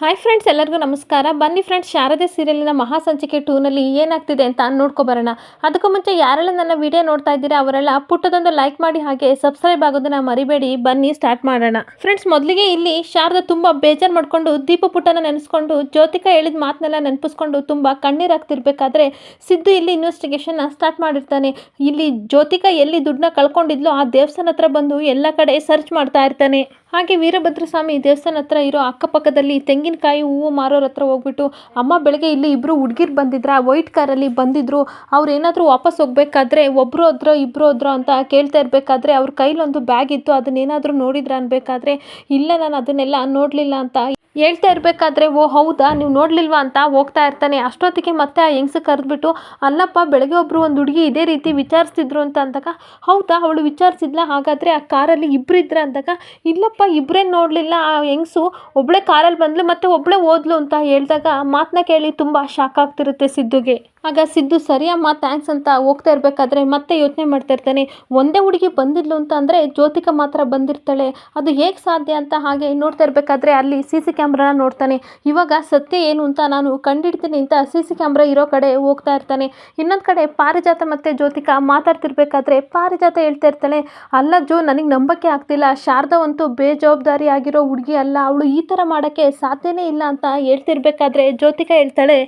Hi friends ಎಲ್ಲರಿಗೂ ನಮಸ್ಕಾರ. ಬನ್ನಿ ಫ್ರೆಂಡ್ಸ್ ಶಾರದೆ ಸೀರಿಯಲಿನ ಮಹಾಸಂಚಿಕೆ ಟೂನಲ್ಲಿ ಏನಾಗ್ತಿದೆ ಅಂತ ನೋಡ್ಕೊಬರೋಣ ಅದಕ್ಕೂ ಮುಂಚೆ ಯಾರೆಲ್ಲ ನನ್ನ ವಿಡಿಯೋ ನೋಡ್ತಾ ಇದ್ದೀರಾ, ಅವರೆಲ್ಲ ಪುಟ್ಟದೊಂದು ಲೈಕ್ ಮಾಡಿ ಹಾಗೆ ಸಬ್ಸ್ಕ್ರೈಬ್ ಆಗೋದನ್ನ ಮರಿಬೇಡಿ. ಬನ್ನಿ ಸ್ಟಾರ್ಟ್ ಮಾಡೋಣ. ಫ್ರೆಂಡ್ಸ್ ಮೊದಲಿಗೆ ಇಲ್ಲಿ ಶಾರದಾ ತುಂಬ ಬೇಜಾರು ಮಾಡಿಕೊಂಡು ದೀಪ ಪುಟ್ಟನ ನೆನೆಸ್ಕೊಂಡು ಜ್ಯೋತಿಕಾ ಹೇಳಿದ ಮಾತನ್ನೆಲ್ಲ ನೆನಪಿಸ್ಕೊಂಡು ತುಂಬ ಕಣ್ಣೀರಾಗ್ತಿರ್ಬೇಕಾದ್ರೆ ಸಿದ್ದು ಇಲ್ಲಿ ಇನ್ವೆಸ್ಟಿಗೇಷನ್ನ ಸ್ಟಾರ್ಟ್ ಮಾಡಿರ್ತಾನೆ. ಇಲ್ಲಿ ಜ್ಯೋತಿಕಾ ಎಲ್ಲಿ ದುಡ್ಡನ್ನ ಕಳ್ಕೊಂಡಿದ್ಲೋ ಆ ದೇವಸ್ಥಾನ ಹತ್ರ ಬಂದು ಎಲ್ಲ ಕಡೆ ಸರ್ಚ್ ಮಾಡ್ತಾ ಇರ್ತಾನೆ. ಹಾಗೆ ವೀರಭದ್ರ ಸ್ವಾಮಿ ದೇವಸ್ಥಾನ ಹತ್ರ ಇರೋ ಅಕ್ಕಪಕ್ಕದಲ್ಲಿ ತೆಂಗಿನಕಾಯಿ ಹೂವು ಮಾರೋರ ಹತ್ರ ಹೋಗ್ಬಿಟ್ಟು ಅಮ್ಮ ಬೆಳಗ್ಗೆ ಇಲ್ಲಿ ಇಬ್ಬರು ಹುಡುಗಿರು ಬಂದಿದ್ರ, ವೈಟ್ ಕಾರಲ್ಲಿ ಬಂದಿದ್ರು, ಅವ್ರು ಏನಾದರೂ ವಾಪಸ್ ಹೋಗ್ಬೇಕಾದ್ರೆ ಒಬ್ಬರು ಹತ್ರ ಇಬ್ಬರು ಹತ್ರ ಅಂತ ಕೇಳ್ತಾ ಇರಬೇಕಾದ್ರೆ ಅವ್ರ ಕೈಲೊಂದು ಬ್ಯಾಗ್ ಇತ್ತು, ಅದನ್ನೇನಾದರೂ ನೋಡಿದ್ರಾ ಅನ್ಬೇಕಾದ್ರೆ, ಇಲ್ಲ ನಾನು ಅದನ್ನೆಲ್ಲ ನೋಡಲಿಲ್ಲ ಅಂತ ಹೇಳ್ತಾ ಇರಬೇಕಾದ್ರೆ, ಓ ಹೌದಾ, ನೀವು ನೋಡಲಿಲ್ವಾ ಅಂತ ಹೋಗ್ತಾ ಇರ್ತಾನೆ. ಅಷ್ಟೊತ್ತಿಗೆ ಮತ್ತೆ ಆ ಹೆಂಗ್ಸ ಕರೆದ್ಬಿಟ್ಟು, ಅಲ್ಲಪ್ಪ, ಬೆಳಗ್ಗೆ ಒಬ್ಬರು ಒಂದು ಹುಡುಗಿ ಇದೇ ರೀತಿ ವಿಚಾರಿಸ್ತಿದ್ರು ಅಂತ ಅಂದಾಗ, ಹೌದಾ, ಅವಳು ವಿಚಾರಿಸಿದ್ಲ? ಹಾಗಾದರೆ ಆ ಕಾರಲ್ಲಿ ಇಬ್ಬರು ಇದ್ರ ಅಂದಾಗ, ಇಲ್ಲಪ್ಪ ಇಬ್ಬರೇ ನೋಡಲಿಲ್ಲ, ಆ ಹೆಂಗ್ಸು ಒಬ್ಬಳೇ ಕಾರಲ್ಲಿ ಬಂದಳು ಮತ್ತೆ ಒಬ್ಬಳೇ ಓದ್ಲು ಅಂತ ಹೇಳಿದಾಗ ಮಾತನ್ನ ಕೇಳಿ ತುಂಬ ಶಾಕ್ ಆಗ್ತಿರುತ್ತೆ ಸಿದ್ದುಗೆ. ಆಗ ಸಿದ್ದು ಸರಿಯಮ್ಮ ಥ್ಯಾಂಕ್ಸ್ ಅಂತ ಹೋಗ್ತಾ ಇರಬೇಕಾದ್ರೆ ಮತ್ತೆ ಯೋಚನೆ ಮಾಡ್ತಾ ಇರ್ತಾನೆ. ಒಂದೇ ಹುಡುಗಿ ಬಂದಿದ್ಲು ಅಂತ ಅಂದರೆ ಜ್ಯೋತಿಕ ಮಾತ್ರ ಬಂದಿರ್ತಾಳೆ. ಅದು ಹೇಗೆ ಸಾಧ್ಯ ಅಂತ ಹಾಗೆ ನೋಡ್ತಾ ಇರಬೇಕಾದ್ರೆ ಅಲ್ಲಿ ಸಿ ಸಿ ಕ್ಯಾಮ್ರಾನ ನೋಡ್ತಾನೆ. ಇವಾಗ ಸತ್ಯ ಏನು ಅಂತ ನಾನು ಕಂಡಿಡ್ತೀನಿ ಅಂತ ಸಿ ಸಿ ಕ್ಯಾಮ್ರಾ ಇರೋ ಕಡೆ ಹೋಗ್ತಾ ಇರ್ತಾನೆ. ಇನ್ನೊಂದು ಕಡೆ ಪಾರಿಜಾತ ಮತ್ತು ಜ್ಯೋತಿಕ ಮಾತಾಡ್ತಿರ್ಬೇಕಾದ್ರೆ ಪಾರಿಜಾತ ಹೇಳ್ತಾ ಇರ್ತಾಳೆ. ಅಲ್ಲ ಜೋ, ನನಗೆ ನಂಬಕ್ಕೆ ಆಗ್ತಿಲ್ಲ. ಶಾರದಾ ಅಂತೂ ಬೇಜವಾಬ್ದಾರಿ ಆಗಿರೋ ಹುಡುಗಿ ಅಲ್ಲ. ಅವಳು ಈ ಥರ ಮಾಡೋಕ್ಕೆ ಸಾಧ್ಯನೇ ಇಲ್ಲ ಅಂತ ಹೇಳ್ತಿರ್ಬೇಕಾದ್ರೆ ಜ್ಯೋತಿಕ ಹೇಳ್ತಾಳೆ.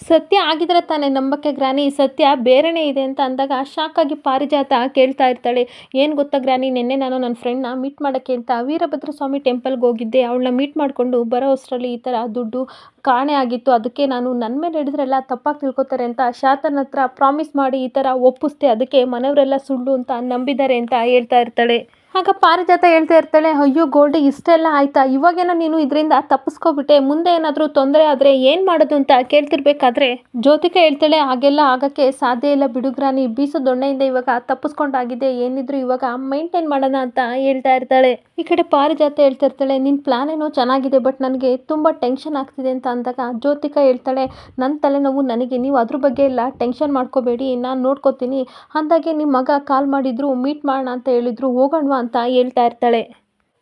ಸತ್ಯ ಆಗಿದ್ರೆ ತಾನೇ ನಂಬಕ್ಕೆ ಗ್ರಾನಿ. ಸತ್ಯ ಬೇರೆನೇ ಇದೆ ಅಂತ ಅಂದಾಗ ಶಾಕಾಗಿ ಪಾರಿಜಾತ ಕೇಳ್ತಾ ಇರ್ತಾಳೆ. ಏನು ಗೊತ್ತಾ ಗ್ರಾನಿ, ನಿನ್ನೆ ನಾನು ನನ್ನ ಫ್ರೆಂಡ್ನ ಮೀಟ್ ಮಾಡೋಕ್ಕೆ ಅಂತ ವೀರಭದ್ರ ಸ್ವಾಮಿ ಟೆಂಪಲ್ಗೆ ಹೋಗಿದ್ದೆ. ಅವಳನ್ನ ಮೀಟ್ ಮಾಡಿಕೊಂಡು ಬರೋ ಅಷ್ಟರಲ್ಲಿ ಈ ಥರ ದುಡ್ಡು ಕಾಣೆ ಆಗಿತ್ತು. ಅದಕ್ಕೆ ನಾನು ನನ್ನ ಮೇಲೆ ಹಿಡಿದ್ರೆಲ್ಲ ತಪ್ಪಾಗಿ ತಿಳ್ಕೊತಾರೆ ಅಂತ ಶಾತನ ಹತ್ರ ಪ್ರಾಮಿಸ್ ಮಾಡಿ ಈ ಥರ ಒಪ್ಪಿಸ್ದೆ. ಅದಕ್ಕೆ ಮನೆಯವರೆಲ್ಲ ಸುಳ್ಳು ಅಂತ ನಂಬಿದ್ದಾರೆ ಅಂತ ಹೇಳ್ತಾ ಇರ್ತಾಳೆ. ಆಗ ಪಾರಿಜಾತ ಹೇಳ್ತಾ ಇರ್ತಾಳೆ, ಅಯ್ಯೋ ಗೋಲ್ಡಿ, ಇಷ್ಟೆಲ್ಲ ಆಯ್ತಾ? ಇವಾಗೇನೋ ನೀನು ಇದರಿಂದ ತಪ್ಪಿಸ್ಕೊಬಿಟ್ಟೆ. ಮುಂದೆ ಏನಾದರೂ ತೊಂದರೆ ಆದರೆ ಏನು ಮಾಡೋದು ಅಂತ ಕೇಳ್ತಿರ್ಬೇಕಾದ್ರೆ? ಜ್ಯೋತಿಕ ಹೇಳ್ತಾಳೆ, ಹಾಗೆಲ್ಲ ಆಗೋಕ್ಕೆ ಸಾಧ್ಯ ಇಲ್ಲ ಬಿಡುಗ್ರಾನಿ ಬೀಸೋ ದೊಣ್ಣೆಯಿಂದ ಇವಾಗ ತಪ್ಪಿಸ್ಕೊಂಡಾಗಿದೆ. ಏನಿದ್ರು ಇವಾಗ ಮೈಂಟೈನ್ ಮಾಡೋಣ ಅಂತ ಹೇಳ್ತಾ ಇರ್ತಾಳೆ. ಈ ಕಡೆ ಪಾರಿಜಾತ ಹೇಳ್ತಾ ಇರ್ತಾಳೆ ನಿನ್ನ ಪ್ಲಾನ್ ಏನೋ ಚೆನ್ನಾಗಿದೆ, ಬಟ್ ನನಗೆ ತುಂಬ ಟೆನ್ಷನ್ ಆಗ್ತಿದೆ ಅಂತ ಅಂದಾಗ ಜ್ಯೋತಿಕ ಹೇಳ್ತಾಳೆ ನನ್ನ ತಲೆನೋವು ನನಗೆ. ನೀವು ಅದ್ರ ಬಗ್ಗೆ ಎಲ್ಲ ಟೆನ್ಷನ್ ಮಾಡ್ಕೋಬೇಡಿ. ನಾನು ನೋಡ್ಕೋತೀನಿ. ಅಂದಾಗೆ ನಿಮ್ಮ ಮಗ ಕಾಲ್ ಮಾಡಿದ್ರು, ಮೀಟ್ ಮಾಡೋಣ ಅಂತ ಹೇಳಿದ್ರು. ಹೋಗೋಣವಾ ಅಂತ ಹೇಳ್ತಾ ಇರ್ತಾಳೆ.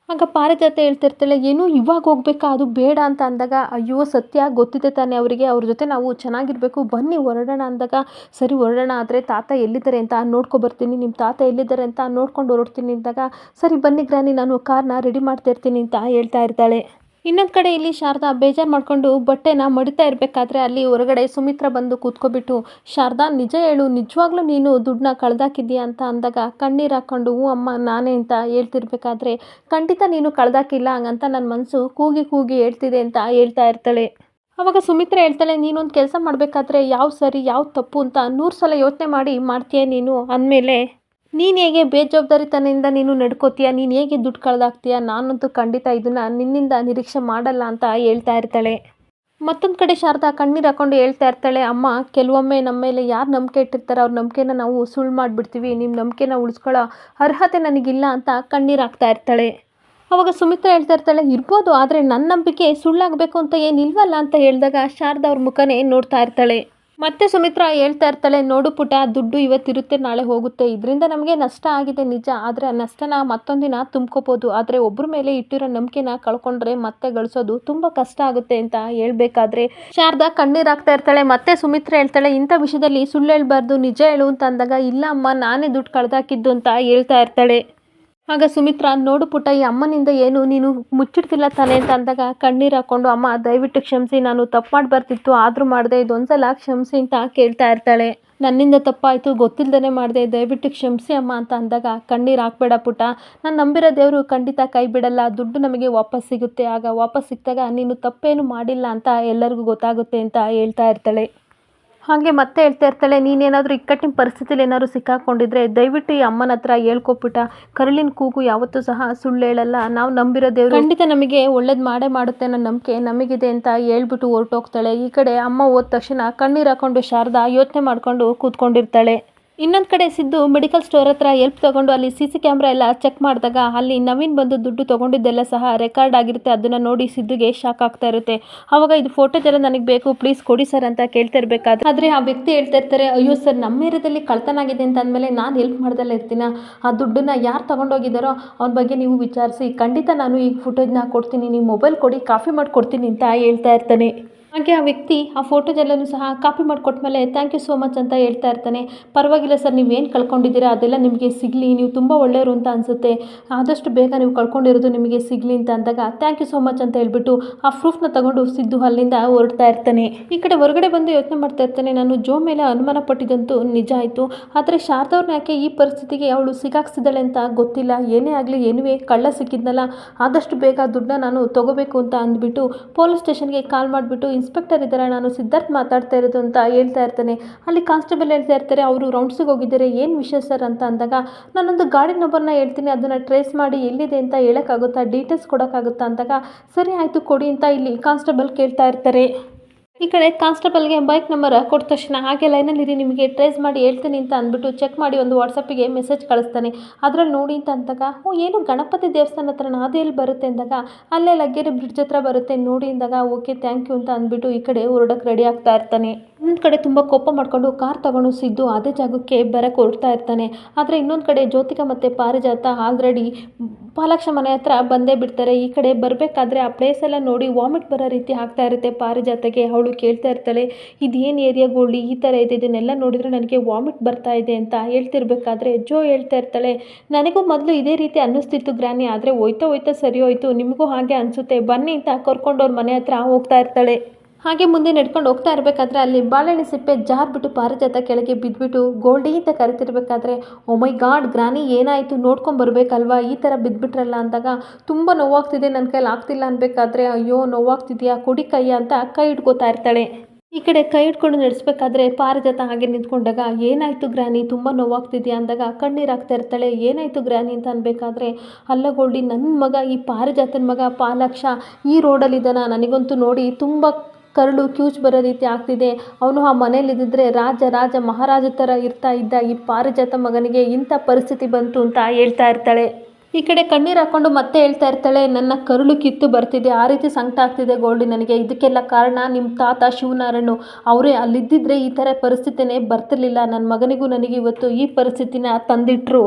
ಆಗ ಪಾರಿಜಾತ ಹೇಳ್ತಿರ್ತಾಳೆ ಏನು ಇವಾಗ ಹೋಗ್ಬೇಕಾ? ಅದು ಬೇಡ ಅಂತ ಅಂದಾಗ, ಅಯ್ಯೋ, ಸತ್ಯ ಗೊತ್ತಿದೆ ತಾನೆ ಅವರಿಗೆ. ಅವ್ರ ಜೊತೆ ನಾವು ಚೆನ್ನಾಗಿರಬೇಕು. ಬನ್ನಿ ಹೊರಡೋಣ ಅಂದಾಗ, ಸರಿ ಹೊರಡೋಣ, ಆದರೆ ತಾತ ಎಲ್ಲಿದ್ದಾರೆ ಅಂತ ನೋಡ್ಕೊ ಬರ್ತೀನಿ. ನಿಮ್ಮ ತಾತ ಎಲ್ಲಿದ್ದಾರೆ ಅಂತ ನೋಡ್ಕೊಂಡು ಹೊರಡ್ತೀನಿ ಅಂದಾಗ, ಸರಿ ಬನ್ನಿ ಗ್ರಾನಿ ನಾನು ಕಾರ್ನ ರೆಡಿ ಮಾಡ್ತಾ ಇರ್ತೀನಿ ಅಂತ ಹೇಳ್ತಾ ಇರ್ತಾಳೆ. ಇನ್ನೊಂದು ಕಡೆ ಇಲ್ಲಿ ಶಾರದಾ ಬೇಜಾರು ಮಾಡ್ಕೊಂಡು ಬಟ್ಟೆನ ಮಡಿತಾ ಇರಬೇಕಾದ್ರೆ ಅಲ್ಲಿ ಹೊರಗಡೆ ಸುಮಿತ್ರ ಬಂದು ಕೂತ್ಕೊಬಿಟ್ಟು, ಶಾರದಾ, ನಿಜ ಹೇಳು, ನಿಜವಾಗ್ಲೂ ನೀನು ದುಡ್ಡನ್ನ ಕಳ್ದಾಕಿದ್ದೀಯಾ? ಅಂತ ಅಂದಾಗ, ಕಣ್ಣೀರು ಹಾಕ್ಕೊಂಡು ಹ್ಞೂ ಅಮ್ಮ, ನಾನೇ ಅಂತ ಹೇಳ್ತಿರ್ಬೇಕಾದ್ರೆ, ಖಂಡಿತ ನೀನು ಕಳ್ದಾಕಿಲ್ಲ, ಹಂಗಂತ ನನ್ನ ಮನಸ್ಸು ಕೂಗಿ ಕೂಗಿ ಹೇಳ್ತಿದೆ ಅಂತ ಹೇಳ್ತಾ ಇರ್ತಾಳೆ. ಅವಾಗ ಸುಮಿತ್ರ ಹೇಳ್ತಾಳೆ, ನೀನೊಂದು ಕೆಲಸ ಮಾಡಬೇಕಾದ್ರೆ ಯಾವ ಸರಿ, ಯಾವ ತಪ್ಪು ಅಂತ ನೂರು ಸಲ ಯೋಚನೆ ಮಾಡಿ ಮಾಡ್ತೀಯ ನೀನು? ಅಂದಮೇಲೆ ನೀನು ಹೇಗೆ ಬೇಜವಾಬ್ದಾರಿತನದಿಂದ ನೀನು ನಡ್ಕೋತೀಯ? ನೀನು ಹೇಗೆ ದುಡ್ಡು ಕಳೆದಾಕ್ತೀಯ? ನಾನಂತೂ ಖಂಡಿತ ಇದನ್ನು ನಿನ್ನಿಂದ ನಿರೀಕ್ಷೆ ಮಾಡಲ್ಲ ಅಂತ ಹೇಳ್ತಾ ಇರ್ತಾಳೆ. ಮತ್ತೊಂದು ಕಡೆ ಶಾರದಾ ಕಣ್ಣೀರು ಹಾಕೊಂಡು ಹೇಳ್ತಾ ಇರ್ತಾಳೆ, ಅಮ್ಮ, ಕೆಲವೊಮ್ಮೆ ನಮ್ಮ ಮೇಲೆ ಯಾರು ನಂಬಿಕೆ ಇಟ್ಟಿರ್ತಾರೆ ಅವ್ರ ನಂಬಿಕೆನ ನಾವು ಸುಳ್ಳು ಮಾಡಿಬಿಡ್ತೀವಿ. ನಿಮ್ಮ ನಂಬಿಕೆನ ಉಳಿಸ್ಕೊಳ್ಳೋ ಅರ್ಹತೆ ನನಗಿಲ್ಲ ಅಂತ ಕಣ್ಣೀರು ಹಾಕ್ತಾ ಇರ್ತಾಳೆ. ಅವಾಗ ಸುಮಿತ್ರ ಹೇಳ್ತಾ ಇರ್ತಾಳೆ, ಇರ್ಬೋದು, ಆದರೆ ನನ್ನ ನಂಬಿಕೆ ಸುಳ್ಳಾಗಬೇಕು ಅಂತ ಏನಿಲ್ವಲ್ಲ ಅಂತ ಹೇಳಿದಾಗ ಶಾರದಾ ಅವ್ರ ಮುಖನೇ ನೋಡ್ತಾ ಇರ್ತಾಳೆ. ಮತ್ತೆ ಸುಮಿತ್ರ ಹೇಳ್ತಾ ಇರ್ತಾಳೆ, ನೋಡು ಪುಟ ದುಡ್ಡು ಇವತ್ತಿರುತ್ತೆ, ನಾಳೆ ಹೋಗುತ್ತೆ. ಇದರಿಂದ ನಮಗೆ ನಷ್ಟ ಆಗಿದೆ ನಿಜ. ಆದರೆ ಆ ನಷ್ಟನ ಮತ್ತೊಂದಿನ ತುಂಬ್ಕೋಬೋದು. ಆದರೆ ಒಬ್ಬರ ಮೇಲೆ ಇಟ್ಟಿರೋ ನಂಬಿಕೆನ ಕಳ್ಕೊಂಡ್ರೆ ಮತ್ತೆ ಗಳಿಸೋದು ತುಂಬ ಕಷ್ಟ ಆಗುತ್ತೆ ಅಂತ ಹೇಳಬೇಕಾದ್ರೆ ಶಾರದಾ ಕಣ್ಣೀರು ಹಾಕ್ತಾ ಇರ್ತಾಳೆ. ಮತ್ತೆ ಸುಮಿತ್ರ ಹೇಳ್ತಾಳೆ, ಇಂಥ ವಿಷಯದಲ್ಲಿ ಸುಳ್ಳು ಹೇಳ್ಬಾರ್ದು. ನಿಜ ಹೇಳು ಅಂತ ಅಂದಾಗ, ಇಲ್ಲ ಅಮ್ಮ, ನಾನೇ ದುಡ್ಡು ಕಳೆದಾಕಿದ್ದು ಅಂತ ಹೇಳ್ತಾ ಇರ್ತಾಳೆ. ಆಗ ಸುಮಿತ್ರ, ನೋಡು ಪುಟ್ಟ, ಈ ಅಮ್ಮನಿಂದ ಏನು? ನೀನು ಮುಚ್ಚಿಡ್ತಿಲ್ಲ ತಾನೆ? ಅಂತ ಅಂದಾಗ ಕಣ್ಣೀರು ಹಾಕೊಂಡು, ಅಮ್ಮ, ದಯವಿಟ್ಟು ಕ್ಷಮಿಸಿ, ನಾನು ತಪ್ಪು ಮಾಡಬಾರ್ದಿತ್ತು ಆದರೂ ಮಾಡಿದೆ, ಇದೊಂದ್ಸಲ ಕ್ಷಮಿಸಿ ಅಂತ ಕೇಳ್ತಾ ಇರ್ತಾಳೆ. ನನ್ನಿಂದ ತಪ್ಪಾಯಿತು ಗೊತ್ತಿಲ್ಲದೇ ಮಾಡಿದೆ, ದಯವಿಟ್ಟು ಕ್ಷಮಿಸಿ, ಅಮ್ಮ, ಅಂತ ಅಂದಾಗ ಕಣ್ಣೀರು ಹಾಕ್ಬೇಡ ಪುಟ್ಟ. ನಾನು ನಂಬಿರೋ ದೇವರು ಖಂಡಿತ ಕೈ ಬಿಡಲ್ಲ, ದುಡ್ಡು ನಮಗೆ ವಾಪಸ್ ಸಿಗುತ್ತೆ. ಆಗ ವಾಪಸ್ ಸಿಕ್ಕಿದಾಗ ನೀನು ತಪ್ಪೇನು ಮಾಡಿಲ್ಲ ಅಂತ ಎಲ್ಲರಿಗೂ ಗೊತ್ತಾಗುತ್ತೆ, ಅಂತ ಹೇಳ್ತಾ ಇರ್ತಾಳೆ. ಹಾಗೆ ಮತ್ತೆ ಹೇಳ್ತಾ ಇರ್ತಾಳೆ, ನೀನೇನಾದರೂ ಇಕ್ಕಟ್ಟಿನ ಪರಿಸ್ಥಿತಿಲಿ ಏನಾದರೂ ಸಿಕ್ಕಾಕೊಂಡಿದ್ರೆ ದಯವಿಟ್ಟು ಈ ಅಮ್ಮನ ಹತ್ರ ಹೇಳ್ಕೊಬಿಟ್ಟ ಕರುಳಿನ ಕೂಗು ಯಾವತ್ತೂ ಸಹ ಸುಳ್ಳು ಹೇಳಲ್ಲ. ನಾವು ನಂಬಿರೋ ದೇವರು ಖಂಡಿತ ನಮಗೆ ಒಳ್ಳೇದು ಮಾಡೇ ಮಾಡುತ್ತೆ ಅನ್ನೋ ನಂಬಿಕೆ ನಮಗಿದೆ ಅಂತ ಹೇಳ್ಬಿಟ್ಟು ಹೊರಟೋಗ್ತಾಳೆ. ಈ ಕಡೆ ಅಮ್ಮ ಹೋದ ತಕ್ಷಣ ಕಣ್ಣೀರು ಹಾಕೊಂಡು ಶಾರದಾ ಯೋಚನೆ ಮಾಡಿಕೊಂಡು ಕೂತ್ಕೊಂಡಿರ್ತಾಳೆ. ಇನ್ನೊಂದು ಕಡೆ ಸಿದ್ದು ಮೆಡಿಕಲ್ ಸ್ಟೋರ್ ಹತ್ರ ಹೆಲ್ಪ್ ತಗೊಂಡು ಅಲ್ಲಿ ಸಿ ಸಿ ಕ್ಯಾಮ್ರಾ ಎಲ್ಲ ಚೆಕ್ ಮಾಡಿದಾಗ ಅಲ್ಲಿ ನವೀನ್ ಬಂದು ದುಡ್ಡು ತೊಗೊಂಡಿದ್ದೆಲ್ಲ ಸಹ ರೆಕಾರ್ಡ್ ಆಗಿರುತ್ತೆ. ಅದನ್ನು ನೋಡಿ ಸಿದ್ದುಗೆ ಶಾಕ್ ಆಗ್ತಾ ಇರುತ್ತೆ. ಆವಾಗ ಇದು ಫೋಟೋ ನನಗೆ ಬೇಕು ಪ್ಲೀಸ್ ಕೊಡಿ ಸರ್ ಅಂತ ಕೇಳ್ತಾ ಇರಬೇಕಾದ್ರೆ. ಆದರೆ ಆ ವ್ಯಕ್ತಿ ಹೇಳ್ತಾ ಇರ್ತಾರೆ, ಅಯ್ಯೋ ಸರ್ ನಮ್ಮ ಏರಿಯಾದಲ್ಲಿ ಕಳ್ತನ ಆಗಿದೆ ಅಂತ ಅಂದಮೇಲೆ ನಾನು ಹೆಲ್ಪ್ ಮಾಡ್ದಲ್ಲ ಇರ್ತೀನ? ಆ ದುಡ್ಡನ್ನ ಯಾರು ತಗೊಂಡೋಗಿದ್ದಾರೋ ಅವ್ರ ಬಗ್ಗೆ ನೀವು ವಿಚಾರಿಸಿ. ಖಂಡಿತ ನಾನು ಈ ಫೋಟೋದನ್ನ ಕೊಡ್ತೀನಿ, ನೀವು ಮೊಬೈಲ್ ಕೊಡಿ, ಕಾಫಿ ಮಾಡಿ ಕೊಡ್ತೀನಿ ಅಂತ ಹೇಳ್ತಾ ಇರ್ತಾನೆ. ಹಾಗೆ ಆ ವ್ಯಕ್ತಿ ಆ ಫೋಟೋದೆಲ್ಲನೂ ಸಹ ಕಾಪಿ ಮಾಡಿಕೊಟ್ಮೇಲೆ ಥ್ಯಾಂಕ್ ಯು ಸೋ ಮಚ್ ಅಂತ ಹೇಳ್ತಾ ಇರ್ತಾನೆ. ಪರವಾಗಿಲ್ಲ ಸರ್, ನೀವೇನು ಕಳ್ಕೊಂಡಿದ್ದೀರಾ? ಅದೆಲ್ಲ ನಿಮಗೆ ಸಿಗಲಿ, ನೀವು ತುಂಬ ಒಳ್ಳೆಯವರು ಅಂತ ಅನಿಸುತ್ತೆ. ಆದಷ್ಟು ಬೇಗ ನೀವು ಕಳ್ಕೊಂಡಿರೋದು ನಿಮಗೆ ಸಿಗಲಿ ಅಂತ ಅಂದಾಗ ಥ್ಯಾಂಕ್ ಯು ಸೋ ಮಚ್ ಅಂತ ಹೇಳ್ಬಿಟ್ಟು ಆ ಪ್ರೂಫ್ನ ತಗೊಂಡು ಸಿದ್ದು ಅಲ್ಲಿಂದ ಹೊರಡ್ತಾ ಇರ್ತಾನೆ. ಈ ಕಡೆ ಹೊರಗಡೆ ಬಂದು ಯೋಚನೆ ಮಾಡ್ತಾ ಇರ್ತಾನೆ, ನಾನು ಜೋ ಮೇಲೆ ಅನುಮಾನ ಪಟ್ಟಿದ್ದಂತೂ ನಿಜ ಆಯಿತು. ಆದರೆ ಶಾರದವ್ರನ್ನ ಯಾಕೆ ಈ ಪರಿಸ್ಥಿತಿಗೆ ಅವಳು ಸಿಗಾಕ್ಸಿದ್ದಾಳೆ ಅಂತ ಗೊತ್ತಿಲ್ಲ. ಏನೇ ಆಗಲಿ, ಏನುವೆ ಕಳ್ಳ ಸಿಕ್ಕಿದ್ನಲ್ಲ. ಆದಷ್ಟು ಬೇಗ ದುಡ್ಡನ್ನ ನಾನು ತಗೋಬೇಕು ಅಂತ ಅಂದ್ಬಿಟ್ಟು ಪೊಲೀಸ್ ಸ್ಟೇಷನ್ಗೆ ಕಾಲ್ ಮಾಡಿಬಿಟ್ಟು ಇನ್ಸ್ಪೆಕ್ಟರ್ ಇದ್ದಾರೆ. ನಾನು ಸಿದ್ಧಾರ್ಥ್ ಮಾತಾಡ್ತಾ ಇರೋದು ಅಂತ ಹೇಳ್ತಾ ಇರ್ತಾನೆ. ಅಲ್ಲಿ ಕಾನ್ಸ್ಟೇಬಲ್ ಹೇಳ್ತಾ ಇರ್ತಾರೆ, ಅವರು ರೌಂಡ್ಸಿಗೆ ಹೋಗಿದ್ದಾರೆ. ಏನು ವಿಷಯ ಸರ್? ಅಂತ ಅಂದಾಗ, ನಾನೊಂದು ಗಾಡಿ ನಂಬರ್ನ ಹೇಳ್ತೀನಿ. ಅದನ್ನು ಟ್ರೇಸ್ ಮಾಡಿ ಎಲ್ಲಿದೆ ಅಂತ ಹೇಳೋಕ್ಕಾಗುತ್ತಾ? ಡೀಟೇಲ್ಸ್ ಕೊಡೋಕ್ಕಾಗುತ್ತಾ? ಅಂದಾಗ, ಸರಿ, ಆಯಿತು, ಕೊಡಿ ಅಂತ ಇಲ್ಲಿ ಕಾನ್ಸ್ಟೇಬಲ್ ಕೇಳ್ತಾ ಇರ್ತಾರೆ. ಈ ಕಡೆ ಕಾನ್ಸ್ಟೇಬಲ್ಗೆ ಬೈಕ್ ನಂಬರ್ ಕೊಟ್ಟ ತಕ್ಷಣ ಹಾಗೆ ಲೈನಲ್ಲಿರಿ, ನಿಮಗೆ ಟ್ರೇಸ್ ಮಾಡಿ ಹೇಳ್ತೀನಿ ಅಂತ ಅಂದ್ಬಿಟ್ಟು ಚೆಕ್ ಮಾಡಿ ಒಂದು ವಾಟ್ಸಪ್ಪಿಗೆ ಮೆಸೇಜ್ ಕಳಿಸ್ತಾನೆ. ಅದ್ರಲ್ಲಿ ನೋಡಿ ಅಂತ ಅಂದಾಗ, ಓ, ಏನು ಗಣಪತಿ ದೇವಸ್ಥಾನ ಹತ್ರ ಅದು ಎಲ್ಲಿ ಬರುತ್ತೆ? ಅಂದಾಗ, ಅಲ್ಲೇ ಲಗ್ಗೆರೆ ಬ್ರಿಡ್ಜ್ ಹತ್ರ ಬರುತ್ತೆ. ನೋಡಿ ಅಂದಾಗ, ಓಕೆ, ಥ್ಯಾಂಕ್ ಯು ಅಂತ ಅಂದ್ಬಿಟ್ಟು ಈ ಕಡೆ ಹೊರಡಕ್ಕೆ ರೆಡಿ ಆಗ್ತಾ ಇರ್ತಾನೆ. ಇನ್ನೊಂದು ಕಡೆ ತುಂಬ ಕೋಪ ಮಾಡಿಕೊಂಡು ಕಾರ್ ತಗೊಂಡು ಸಿದ್ದು ಅದೇ ಜಾಗಕ್ಕೆ ಬರಕ್ಕೆ ಹೊರಡ್ತಾ ಇರ್ತಾನೆ. ಆದರೆ ಇನ್ನೊಂದು ಕಡೆ ಜ್ಯೋತಿಕ ಮತ್ತು ಪಾರಿಜಾತ ಆಲ್ರೆಡಿ ಪಾಲಾಕ್ಷ ಮನೆ ಹತ್ರ ಬಂದೇ ಬಿಡ್ತಾರೆ. ಈ ಕಡೆ ಬರಬೇಕಾದ್ರೆ ಆ ಪ್ಲೇಸ್ ಎಲ್ಲ ನೋಡಿ ವಾಮಿಟ್ ಬರೋ ರೀತಿ ಆಗ್ತಾ ಇರುತ್ತೆ ಪಾರಿಜಾತಗೆ, ಅವಳು ಕೇಳ್ತಾ ಇರ್ತಾಳೆ, ಇದೇನು ಗೋಳಿ ಈ ಥರ ಇದೆ, ಇದನ್ನೆಲ್ಲ ನೋಡಿದರೆ ನನಗೆ ವಾಮಿಟ್ ಬರ್ತಾ ಇದೆ ಅಂತ ಹೇಳ್ತಿರ್ಬೇಕಾದ್ರೆ ಜೋ ಹೇಳ್ತಾ ಇರ್ತಾಳೆ, ನನಗೂ ಮೊದಲು ಇದೇ ರೀತಿ ಅನ್ನಿಸ್ತಿತ್ತು ಗ್ರಾನಿ, ಆದರೆ ಹೋಯ್ತಾ ಹೋಯ್ತಾ ಸರಿ ಹೋಯ್ತು, ನಿಮಗೂ ಹಾಗೆ ಅನಿಸುತ್ತೆ, ಬನ್ನಿ ಅಂತ ಕರ್ಕೊಂಡು ಅವ್ರ ಮನೆ ಹತ್ರ ಹೋಗ್ತಾ ಇರ್ತಾಳೆ. ಹಾಗೆ ಮುಂದೆ ನಡ್ಕೊಂಡು ಹೋಗ್ತಾ ಇರಬೇಕಾದ್ರೆ ಅಲ್ಲಿ ಬಾಳೆಹಣ್ಣು ಸಿಪ್ಪೆ ಜಾರ್ಬಿಟ್ಟು ಪಾರಿಜಾತ ಕೆಳಗೆ ಬಿದ್ದುಬಿಟ್ಟು ಗೋಲ್ಡಿ ಅಂತ ಕರಿತಿರ್ಬೇಕಾದ್ರೆ ಮೈ ಗಾಡ್ ಗ್ರಾನಿ ಏನಾಯಿತು? ನೋಡ್ಕೊಂಡು ಬರಬೇಕಲ್ವಾ? ಈ ಥರ ಬಿದ್ದುಬಿಟ್ರಲ್ಲ ಅಂದಾಗ, ತುಂಬ ನೋವಾಗ್ತಿದೆ ನನ್ನ ಕೈಲಿ ಆಗ್ತಿಲ್ಲ ಅನ್ಬೇಕಾದ್ರೆ, ಅಯ್ಯೋ, ನೋವಾಗ್ತಿದೆಯಾ? ಕೊಡಿ ಕೈಯ ಅಂತ ಕೈ ಹಿಡ್ಕೋತಾ ಇರ್ತಾಳೆ. ಈ ಕಡೆ ಕೈ ಇಟ್ಕೊಂಡು ನಡೆಸ್ಬೇಕಾದ್ರೆ ಪಾರಿಜಾತ ಹಾಗೆ ನಿಂತ್ಕೊಂಡಾಗ, ಏನಾಯಿತು ಗ್ರಾನಿ? ತುಂಬ ನೋವಾಗ್ತಿದೆಯಾ? ಅಂದಾಗ ಕಣ್ಣೀರು ಆಗ್ತಾ ಇರ್ತಾಳೆ, ಏನಾಯಿತು ಗ್ರಾನಿ? ಅಂತ ಅನ್ಬೇಕಾದ್ರೆ, ಅಲ್ಲ ಗೋಲ್ಡಿ ನನ್ನ ಮಗ, ಈ ಪಾರಿಜಾತನ ಮಗ ಪಾಲಾಕ್ಷ ಈ ರೋಡಲ್ಲಿದ್ದಾನ. ನನಗಂತೂ ನೋಡಿ ತುಂಬ ಕರಳು ಕ್ಯೂಚ್ ಬರೋ ರೀತಿ ಆಗ್ತಿದೆ. ಅವನು ಆ ಮನೇಲಿದ್ದಿದ್ರೆ ರಾಜ ರಾಜ ಮಹಾರಾಜ ಥರ ಇರ್ತಾ ಇದ್ದ ಈ ಪಾರಿಜಾತ ಮಗನಿಗೆ ಇಂಥ ಪರಿಸ್ಥಿತಿ ಬಂತು ಅಂತ ಹೇಳ್ತಾ ಇರ್ತಾಳೆ. ಈ ಕಡೆ ಕಣ್ಣೀರು ಹಾಕ್ಕೊಂಡು ಮತ್ತೆ ಹೇಳ್ತಾ ಇರ್ತಾಳೆ, ನನ್ನ ಕರುಳು ಕಿತ್ತು ಬರ್ತಿದೆ, ಆ ರೀತಿ ಸಂಕಟ ಆಗ್ತಿದೆ ಗೋಲ್ಡಿ ನನಗೆ. ಇದಕ್ಕೆಲ್ಲ ಕಾರಣ ನಿಮ್ಮ ತಾತ ಶಿವನಾರಾಯಣು. ಅವರೇ ಅಲ್ಲಿದ್ದಿದ್ರೆ ಈ ಥರ ಪರಿಸ್ಥಿತಿನೇ ಬರ್ತಿರ್ಲಿಲ್ಲ. ನನ್ನ ಮಗನಿಗೂ ನನಗೆ ಇವತ್ತು ಈ ಪರಿಸ್ಥಿತಿನ ತಂದಿಟ್ರು.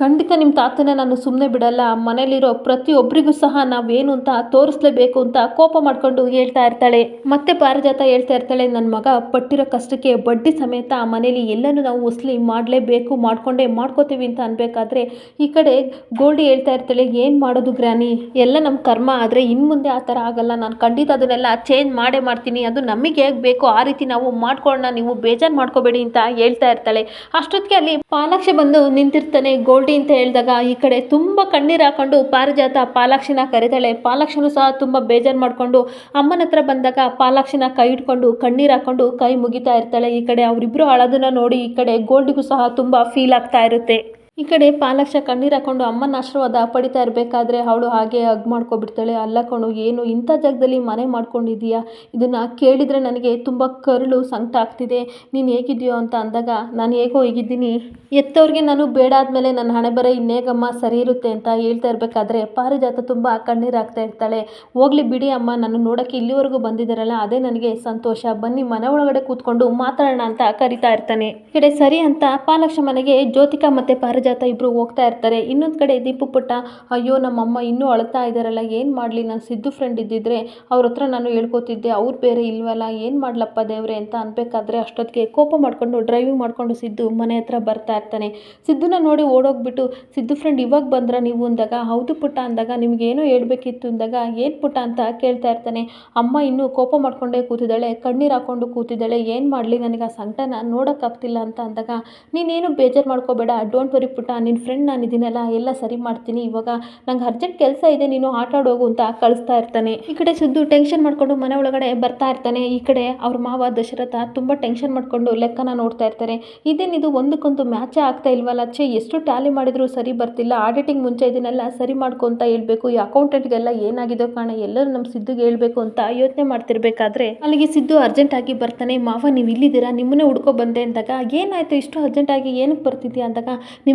ಖಂಡಿತ ನಿಮ್ಮ ತಾತನ ನಾನು ಸುಮ್ಮನೆ ಬಿಡಲ್ಲ. ಮನೇಲಿರೋ ಪ್ರತಿಯೊಬ್ಬರಿಗೂ ಸಹ ನಾವೇನು ಅಂತ ತೋರಿಸ್ಲೇಬೇಕು ಅಂತ ಕೋಪ ಮಾಡಿಕೊಂಡು ಹೇಳ್ತಾ ಇರ್ತಾಳೆ. ಮತ್ತೆ ಪಾರಿಜಾತ ಹೇಳ್ತಾ ಇರ್ತಾಳೆ ನನ್ನ ಮಗ ಪಟ್ಟಿರೋ ಕಷ್ಟಕ್ಕೆ ಬಡ್ಡಿ ಸಮೇತ ಆ ಮನೇಲಿ ಎಲ್ಲನೂ ನಾವು ಉಸ್ಲಿ ಮಾಡಲೇಬೇಕು, ಮಾಡಿಕೊಂಡೇ ಮಾಡ್ಕೋತೀವಿ ಅಂತ ಅನ್ಬೇಕಾದ್ರೆ ಈ ಕಡೆ ಗೋಲ್ಡಿ ಹೇಳ್ತಾ ಇರ್ತಾಳೆ, ಏನು ಮಾಡೋದು ಗ್ರಾನಿ ಎಲ್ಲ ನಮ್ಮ ಕರ್ಮ, ಆದರೆ ಇನ್ನು ಮುಂದೆ ಆ ಥರ ಆಗಲ್ಲ. ನಾನು ಖಂಡಿತ ಅದನ್ನೆಲ್ಲ ಚೇಂಜ್ ಮಾಡೇ ಮಾಡ್ತೀನಿ. ಅದು ನಮಗೆ ಹೇಗೆ ಬೇಕೋ ಆ ರೀತಿ ನಾವು ಮಾಡ್ಕೊಳ್ಳೋಣ. ನೀವು ಬೇಜಾರು ಮಾಡ್ಕೋಬೇಡಿ ಅಂತ ಹೇಳ್ತಾ ಇರ್ತಾಳೆ. ಅಷ್ಟೊತ್ತಿಗೆ ಅಲ್ಲಿ ಪಾಲಾಕ್ಷ ಬಂದು ನಿಂತಿರ್ತಾನೆ ಗೋಲ್ಡಿ ಅಂತ ಹೇಳಿದಾಗ ಈ ಕಡೆ ತುಂಬ ಕಣ್ಣೀರು ಹಾಕೊಂಡು ಪಾರಿಜಾತ ಪಾಲಾಕ್ಷಿನ ಕರೀತಾಳೆ. ಪಾಲಾಕ್ಷಿನೂ ಸಹ ತುಂಬ ಬೇಜಾರು ಮಾಡಿಕೊಂಡು ಅಮ್ಮನ ಹತ್ರ ಬಂದಾಗ ಪಾಲಾಕ್ಷಿನ ಕೈ ಇಟ್ಕೊಂಡು ಕಣ್ಣೀರು ಹಾಕೊಂಡು ಕೈ ಮುಗಿತಾ ಇರ್ತಾಳೆ. ಈ ಕಡೆ ಅವರಿಬ್ಬರು ಅಳೋದನ್ನ ನೋಡಿ ಈ ಕಡೆ ಗೋಲ್ಡಿಗೂ ಸಹ ತುಂಬ ಫೀಲ್ ಆಗ್ತಾ ಇರುತ್ತೆ. ಈ ಕಡೆ ಪಾಲಕ್ಷ ಕಣ್ಣೀರು ಹಾಕೊಂಡು ಅಮ್ಮನ ಆಶೀರ್ವಾದ ಪಡಿತಾ ಇರಬೇಕಾದ್ರೆ ಅವಳು ಹಾಗೆ ಹಗ್ ಮಾಡ್ಕೊಬಿಡ್ತಾಳೆ. ಅಲ್ಲ ಕಣು, ಏನು ಇಂಥ ಜಾಗದಲ್ಲಿ ಮನೆ ಮಾಡ್ಕೊಂಡಿದ್ದೀಯಾ? ಇದನ್ನು ಕೇಳಿದರೆ ನನಗೆ ತುಂಬ ಕರುಳು, ಸಂಕಟ ಆಗ್ತಿದೆ. ನೀನು ಹೇಗಿದೆಯೋ ಅಂತ ಅಂದಾಗ, ನಾನು ಹೇಗೋ ಹೇಗಿದ್ದೀನಿ. ಎತ್ತವ್ರಿಗೆ ನಾನು ಬೇಡ ಆದಮೇಲೆ ನನ್ನ ಹಣೆ ಬರ ಇನ್ನೇಗಮ್ಮ ಸರಿ ಇರುತ್ತೆ ಅಂತ ಹೇಳ್ತಾ ಇರಬೇಕಾದ್ರೆ ಪಾರಿಜಾತ ತುಂಬ ಕಣ್ಣೀರು ಹಾಕ್ತಾ ಇರ್ತಾಳೆ. ಹೋಗ್ಲಿ ಬಿಡಿ ಅಮ್ಮ, ನಾನು ನೋಡೋಕ್ಕೆ ಇಲ್ಲಿವರೆಗೂ ಬಂದಿದ್ದಾರಲ್ಲ, ಅದೇ ನನಗೆ ಸಂತೋಷ. ಬನ್ನಿ, ಮನೆ ಒಳಗಡೆ ಕೂತ್ಕೊಂಡು ಮಾತಾಡೋಣ ಅಂತ ಕರಿತಾ ಇರ್ತಾನೆ. ಈ ಕಡೆ ಸರಿ ಅಂತ ಪಾಲಕ್ಷ ಮನೆಗೆ ಜ್ಯೋತಿಕಾ ಮತ್ತು ಪಾರಿಜಾತ ಇಬ್ಬರು ಹೋಗ್ತಾ ಇರ್ತಾರೆ. ಇನ್ನೊಂದು ಕಡೆ ದೀಪು ಪುಟ್ಟ, ಅಯ್ಯೋ, ನಮ್ಮಮ್ಮ ಇನ್ನೂ ಅಳ್ತಾ ಇದ್ದಾರಲ್ಲ, ಏನು ಮಾಡಲಿ? ನಾನು ಸಿದ್ದು ಫ್ರೆಂಡ್ ಇದ್ದಿದ್ರೆ ಅವ್ರ ಹತ್ರ ನಾನು ಹೇಳ್ಕೊತಿದ್ದೆ, ಅವ್ರು ಬೇರೆ ಇಲ್ವಲ್ಲ, ಏನು ಮಾಡ್ಲಪ್ಪ ದೇವ್ರೆ? ಅಂತ ಅನ್ಬೇಕಾದ್ರೆ ಅಷ್ಟೊತ್ತಿಗೆ ಕೋಪ ಮಾಡಿಕೊಂಡು ಡ್ರೈವಿಂಗ್ ಮಾಡಿಕೊಂಡು ಸಿದ್ದು ಮನೆ ಹತ್ರ ಬರ್ತಾ ಇರ್ತಾನೆ. ಸಿದ್ದುನ ನೋಡಿ ಓಡೋಗ್ಬಿಟ್ಟು, ಸಿದ್ದು ಫ್ರೆಂಡ್ ಇವಾಗ ಬಂದ್ರೆ ನೀವು? ಅಂದಾಗ, ಹೌದು ಪುಟ್ಟ ಅಂದಾಗ, ನಿಮ್ಗೇನೋ ಹೇಳ್ಬೇಕಿತ್ತು ಅಂದಾಗ, ಏನು ಪುಟ್ಟ ಅಂತ ಕೇಳ್ತಾ ಇರ್ತಾನೆ. ಅಮ್ಮ ಇನ್ನೂ ಕೋಪ ಮಾಡಿಕೊಂಡೇ ಕೂತಿದ್ದಾಳೆ, ಕಣ್ಣೀರು ಹಾಕೊಂಡು ಕೂತಿದ್ದಾಳೆ, ಏನು ಮಾಡಲಿ? ನನಗೆ ಆ ಸಂಕಟನ ನೋಡೋಕ್ಕಾಗ್ತಿಲ್ಲ ಅಂತ ಅಂದಾಗ, ನೀನೇನು ಬೇಜಾರು ಮಾಡ್ಕೋಬೇಡ ಡೋಂಟ್ ವರಿ ಪುಟ್ಟ ನಿನ್ನ ಫ್ರೆಂಡ್ ನಾನು ಇದೀನಲ್ಲ ಎಲ್ಲ ಸರಿ ಮಾಡ್ತೀನಿ. ಇವಾಗ ನಂಗೆ ಅರ್ಜೆಂಟ್ ಕೆಲಸ ಇದೆ, ನೀನು ಆಟ ಆಡೋಗು ಅಂತ ಕಳಿಸ್ತಾ ಇರ್ತಾನೆ. ಈ ಕಡೆ ಸುದ್ದು ಟೆನ್ಷನ್ ಮಾಡ್ಕೊಂಡು ಮನೆ ಒಳಗಡೆ ಬರ್ತಾ ಇರ್ತಾನೆ. ಈ ಕಡೆ ಅವ್ರ ಮಾವ ದಶರಥ ತುಂಬ ಟೆನ್ಷನ್ ಮಾಡ್ಕೊಂಡು ಲೆಕ್ಕನ ನೋಡ್ತಾ ಇರ್ತಾರೆ. ಇದೇನಿದು ಒಂದಕ್ಕೊಂದು ಮ್ಯಾಚೇ ಆಗ್ತಾ ಇಲ್ವಲ್ಲ? ಛೇ, ಎಷ್ಟು ಟ್ಯಾಲಿ ಮಾಡಿದ್ರು ಸರಿ ಬರ್ತಿಲ್ಲ. ಆಡಿಟಿಂಗ್ ಮುಂಚೆ ಇದನ್ನೆಲ್ಲ ಸರಿ ಮಾಡ್ಕೊ ಅಂತ ಹೇಳ್ಬೇಕು. ಈ ಅಕೌಂಟೆಂಟ್ಗೆಲ್ಲ ಏನಾಗಿದೆ ಕಾರಣ ಎಲ್ಲರೂ ನಮ್ಮ ಸಿದ್ದುಗೆ ಹೇಳ್ಬೇಕು ಅಂತ ಯೋಚನೆ ಮಾಡ್ತಿರ್ಬೇಕಾದ್ರೆ. ಅಲ್ಲಿಗೆ ಸಿದ್ದು ಅರ್ಜೆಂಟ್ ಆಗಿ ಬರ್ತಾನೆ. ಮಾವ, ನೀವು ಇಲ್ಲಿದ್ದೀರಾ? ನಿಮ್ಮನ್ನೇ ಹುಡ್ಕೊ ಬಂದೆ ಅಂದಾಗ, ಏನಾಯ್ತು? ಇಷ್ಟು ಅರ್ಜೆಂಟ್ ಆಗಿ ಏನಕ್ಕೆ ಬರ್ತಿದ್ಯಾ? ಅಂದಾಗ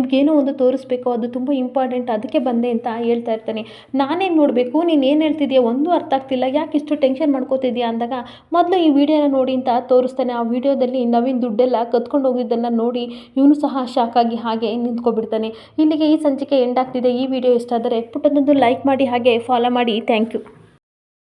ನಿಮ್ಗೇನೋ ಒಂದು ತೋರಿಸ್ಬೇಕು, ಅದು ತುಂಬ ಇಂಪಾರ್ಟೆಂಟ್ ಅದಕ್ಕೆ ಬಂದೆ ಅಂತ ಹೇಳ್ತಾ ಇರ್ತಾನೆ. ನಾನೇನು ನೋಡಬೇಕು? ನೀನು ಏನು ಹೇಳ್ತಿದ್ಯಾ? ಒಂದೂ ಅರ್ಥ ಆಗ್ತಿಲ್ಲ. ಯಾಕೆ ಇಷ್ಟು ಟೆನ್ಷನ್ ಮಾಡ್ಕೋತಿದ್ಯಾ ಅಂದಾಗ, ಮೊದಲು ಈ ವಿಡಿಯೋನ ನೋಡಿ ಅಂತ ತೋರಿಸ್ತಾನೆ. ಆ ವಿಡಿಯೋದಲ್ಲಿ ನವೀನ್ ದುಡ್ಡೆಲ್ಲ ಕತ್ಕೊಂಡು ಹೋಗಿದ್ದನ್ನು ನೋಡಿ ಇವನು ಸಹ ಶಾಕ್ ಆಗಿ ಹಾಗೆ ನಿಂತ್ಕೊಬಿಡ್ತಾನೆ. ಇಲ್ಲಿಗೆ ಈ ಸಂಚಿಕೆ ಎಂಡ್ ಆಗ್ತಿದೆ. ಈ ವಿಡಿಯೋ ಇಷ್ಟ ಆದರೆ ಪುಟ್ಟದೊಂದು ಲೈಕ್ ಮಾಡಿ, ಹಾಗೆ ಫಾಲೋ ಮಾಡಿ. Thank you